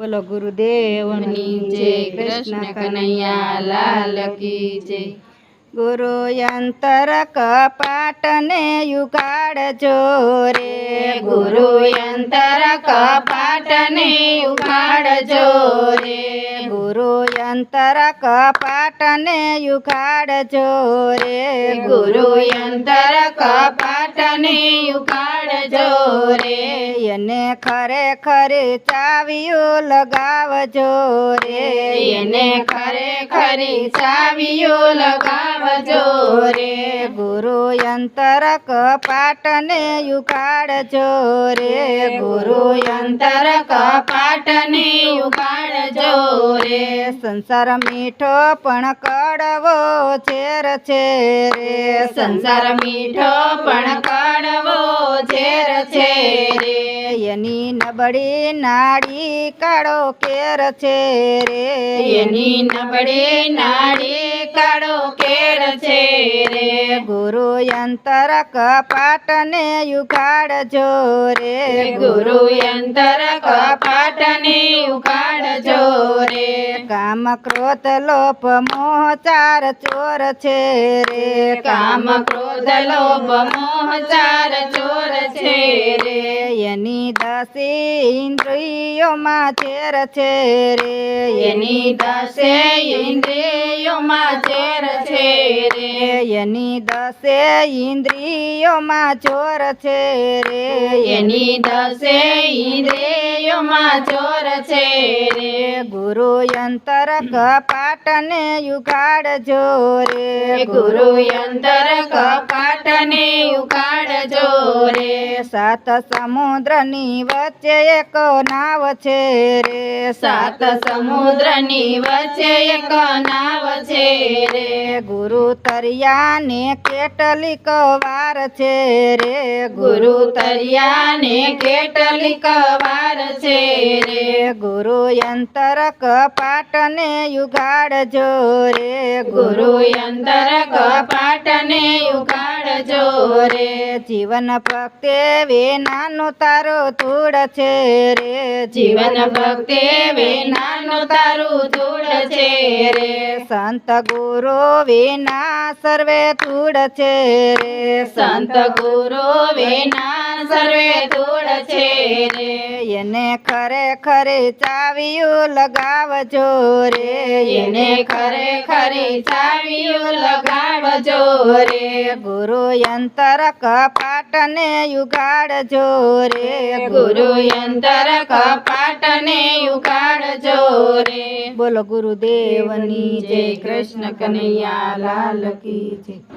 બોલો ગુરુદેવની જય કૃષ્ણ કનૈયા લાલ કી જય. ગુરુ યંતર કપાટને યુગાડજો રે. ગુરુ યંતર કપાટને ઉઘાડજો રે. ગુરુ યંતર કપાટને યુગાડજો રે. ગુરુ યંતર કપાટને ઉઘાડજો રે. એને ખરેખર ચાવીઓ લગાવજો રે. એને ખરેખરી ચાવીઓ લગાવજો રે. ગુરુ યંતર પાટને યુગાડજો રે. ગુરુ યંતર પાટને ઉઘાડજો રે. સંસાર મીઠો પણ કડવો ઝેર છે રે. સંસાર મીઠો પણ કડવો ઝેર છે રે. એની નબળી નાડી કાળો કેર છે રે. એની નબળી નાડી કાળો કેર છે રે. ગુરુ યંતર કપાટને યુગાડજો રે. ગુરુ યંતર કપાટને ઉઘાડજો રે. કામ ક્રોધ લોપ મોહ ચાર ચોર છે રે. કામ ક્રોધ લોપ મોહ ચાર ચોર છે રે. એની દસી ઇન્દ્રિયોમાં ચેર છે રે. એની દસે ઇન્દ્રિયોમાં ચેર રે. એની દસે ઇન્દ્રિયોમાં ચોર છે રે. એની દસે ઇન્દ્રિયોમાં ચોર છે રે. ગુરુ યંતર કપાટને યુગાડજો રે. ગુરુ યંતર કપાટને ઉકાળજો રે. સાત સમુદ્રની વચ્ચે એક નાવ છે રે. સાત સમુદ્રની વચ્ચે એક નાવ છે રે. ગુરુ તરિયાને કેટલીક વાર છે રે ગુરુ તરિયાને કેટલીક વાર છે રે. ગુરુ યંતર કપાટને યુગાડજો રે ગુરુ યંતર કપાટને ઉગાડજો રે. જીવન ભક્તે વિનાનું તારો ધૂળ છે રે. જીવન ભક્તે વિનાનું તારું ધૂળ છે રે. સંત ગુરુ વિના સર્વે ધૂળ છે રે. સંત ગુરુ વિના સર્વે ધૂળ છે રે. એને ખરેખર ચાવ્યું લગાવજો રે. એને ખરેખરી ચાવીઓ લગાવજો રે. ગુરુ યંતર કપાટને યુગાડજો રે. ગુરુ યંતર કપાટને ઉકાળજો રે. બોલો ગુરુદેવની જય કૃષ્ણ કનૈયા લાલ કી જય.